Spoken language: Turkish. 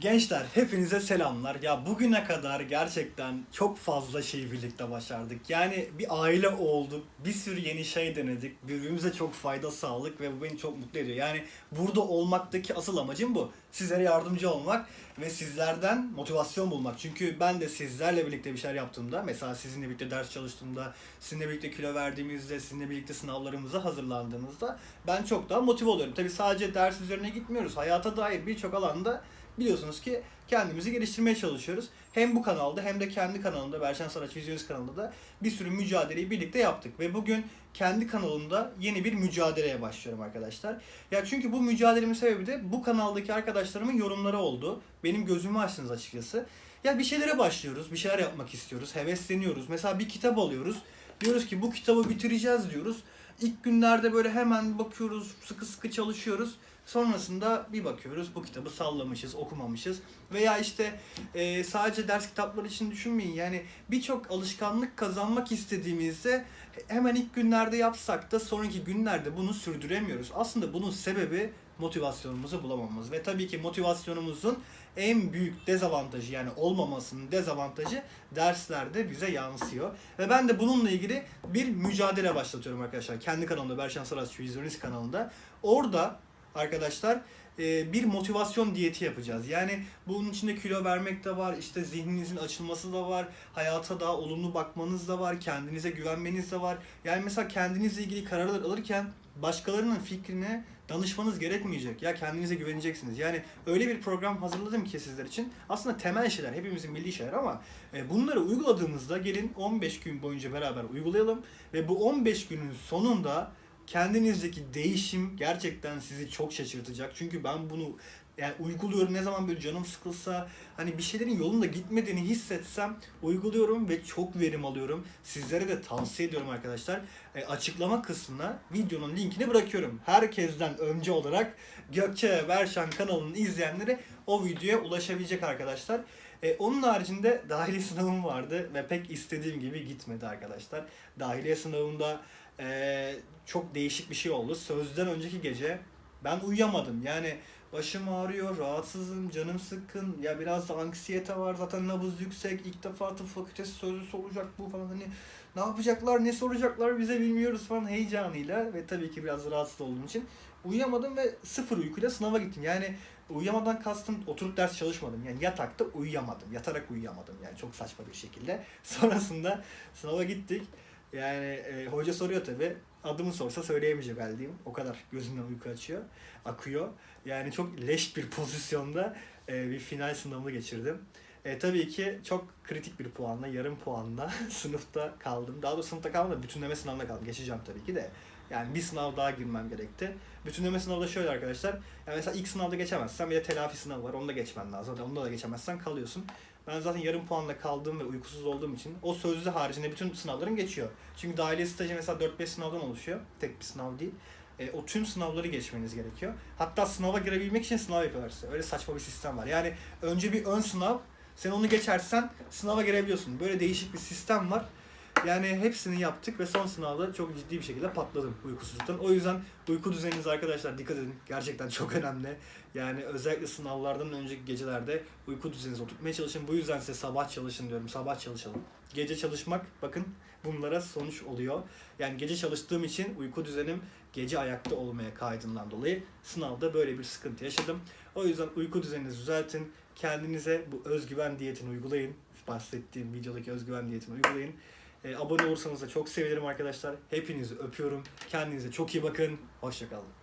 Gençler hepinize selamlar. Ya bugüne kadar gerçekten çok fazla şey birlikte başardık. Yani bir aile olduk, bir sürü yeni şey denedik. Birbirimize çok fayda sağladık ve bu beni çok mutlu ediyor. Yani burada olmaktaki asıl amacım bu. Sizlere yardımcı olmak ve sizlerden motivasyon bulmak. Çünkü ben de sizlerle birlikte bir şeyler yaptığımda, mesela sizinle birlikte ders çalıştığımda, sizinle birlikte kilo verdiğimizde, sizinle birlikte sınavlarımıza hazırlandığımızda ben çok daha motive oluyorum. Tabii sadece ders üzerine gitmiyoruz. Hayata dair birçok alanda biliyorsunuz ki kendimizi geliştirmeye çalışıyoruz. Hem bu kanalda hem de kendi kanalımda Berşen Saraç Vizyonist kanalında da bir sürü mücadeleyi birlikte yaptık. Ve bugün kendi kanalımda yeni bir mücadeleye başlıyorum arkadaşlar. Ya çünkü bu mücadelemin sebebi de bu kanaldaki arkadaşlarımın yorumları oldu. Benim gözümü açtınız açıkçası. Ya bir şeylere başlıyoruz, bir şeyler yapmak istiyoruz, hevesleniyoruz. Mesela bir kitap alıyoruz. Diyoruz ki bu kitabı bitireceğiz diyoruz. İlk günlerde böyle hemen bakıyoruz, sıkı sıkı çalışıyoruz. Sonrasında bir bakıyoruz bu kitabı sallamışız, okumamışız. Veya işte e, sadece ders kitapları için düşünmeyin. Yani birçok alışkanlık kazanmak istediğimizde hemen ilk günlerde yapsak da sonraki günlerde bunu sürdüremiyoruz. Aslında bunun sebebi motivasyonumuzu bulamamamız. Ve tabii ki motivasyonumuzun en büyük dezavantajı yani olmamasının dezavantajı derslerde bize yansıyor. Ve ben de bununla ilgili bir mücadele başlatıyorum arkadaşlar. Kendi kanalımda Berşan Saras Vizyonist kanalında. Orada arkadaşlar e, bir motivasyon diyeti yapacağız. Yani bunun içinde kilo vermek de var, işte zihninizin açılması da var, hayata daha olumlu bakmanız da var, kendinize güvenmeniz de var. Yani mesela kendinizle ilgili kararlar alırken başkalarının fikrine danışmanız gerekmeyecek. Ya kendinize güveneceksiniz. Yani öyle bir program hazırladım ki sizler için. Aslında temel şeyler, hepimizin bildiği şeyler ama e, bunları uyguladığımızda gelin 15 gün boyunca beraber uygulayalım ve bu 15 günün sonunda kendinizdeki değişim gerçekten sizi çok şaşırtacak. Çünkü ben bunu yani uyguluyorum ne zaman böyle canım sıkılsa hani bir şeylerin yolunda gitmediğini hissetsem uyguluyorum ve çok verim alıyorum. Sizlere de tavsiye ediyorum arkadaşlar. E, açıklama kısmına videonun linkini bırakıyorum. Herkesten önce olarak Gökçe Berşan kanalını izleyenlere o videoya ulaşabilecek arkadaşlar. E, onun haricinde dahiliye sınavım vardı ve pek istediğim gibi gitmedi arkadaşlar. Dahiliye sınavında e, çok değişik bir şey oldu. Sözden önceki gece ben uyuyamadım. Yani başım ağrıyor, rahatsızım, canım sıkkın. Ya biraz da anksiyete var zaten nabız yüksek. İlk defa tıp fakültesi sözlüsü olacak bu falan hani ne yapacaklar, ne soracaklar bize bilmiyoruz falan heyecanıyla ve tabii ki biraz rahatsız olduğum için uyuyamadım ve sıfır uykuyla sınava gittim. Yani uyuyamadan kastım oturup ders çalışmadım. Yani yatakta uyuyamadım. Yatarak uyuyamadım yani çok saçma bir şekilde. Sonrasında sınava gittik. Yani e, hoca soruyor tabi. Adımı sorsa söyleyemeyecek haldeyim. O kadar gözümden uyku açıyor, akıyor. Yani çok leş bir pozisyonda e, bir final sınavını geçirdim. E, tabii ki çok kritik bir puanla, yarım puanla sınıfta kaldım. Daha doğrusu sınıfta kalmadım, bütünleme sınavına kaldım. Geçeceğim tabii ki de. Yani bir sınav daha girmem gerekti. Bütünleme sınavı da şöyle arkadaşlar. Yani mesela ilk sınavda geçemezsen bir de telafi sınavı var. Onu da geçmen lazım. Onda da geçemezsen kalıyorsun. Ben zaten yarım puanla kaldığım ve uykusuz olduğum için o sözlü haricinde bütün sınavlarım geçiyor. Çünkü dahiliye stajı mesela 4-5 sınavdan oluşuyor. Tek bir sınav değil. E, o tüm sınavları geçmeniz gerekiyor. Hatta sınava girebilmek için sınav yapıyorlar size. Öyle saçma bir sistem var. Yani önce bir ön sınav, sen onu geçersen sınava girebiliyorsun. Böyle değişik bir sistem var. Yani hepsini yaptık ve son sınavda çok ciddi bir şekilde patladım uykusuzluktan. O yüzden uyku düzeniniz arkadaşlar dikkat edin. Gerçekten çok önemli. Yani özellikle sınavlardan önceki gecelerde uyku düzeninizi oturtmaya çalışın. Bu yüzden size sabah çalışın diyorum. Sabah çalışalım. Gece çalışmak bakın bunlara sonuç oluyor. Yani gece çalıştığım için uyku düzenim gece ayakta olmaya kaydından dolayı sınavda böyle bir sıkıntı yaşadım. O yüzden uyku düzeninizi düzeltin. Kendinize bu özgüven diyetini uygulayın. Bahsettiğim videodaki özgüven diyetini uygulayın. E, abone olursanız da çok sevinirim arkadaşlar. Hepinizi öpüyorum. Kendinize çok iyi bakın. Hoşçakalın.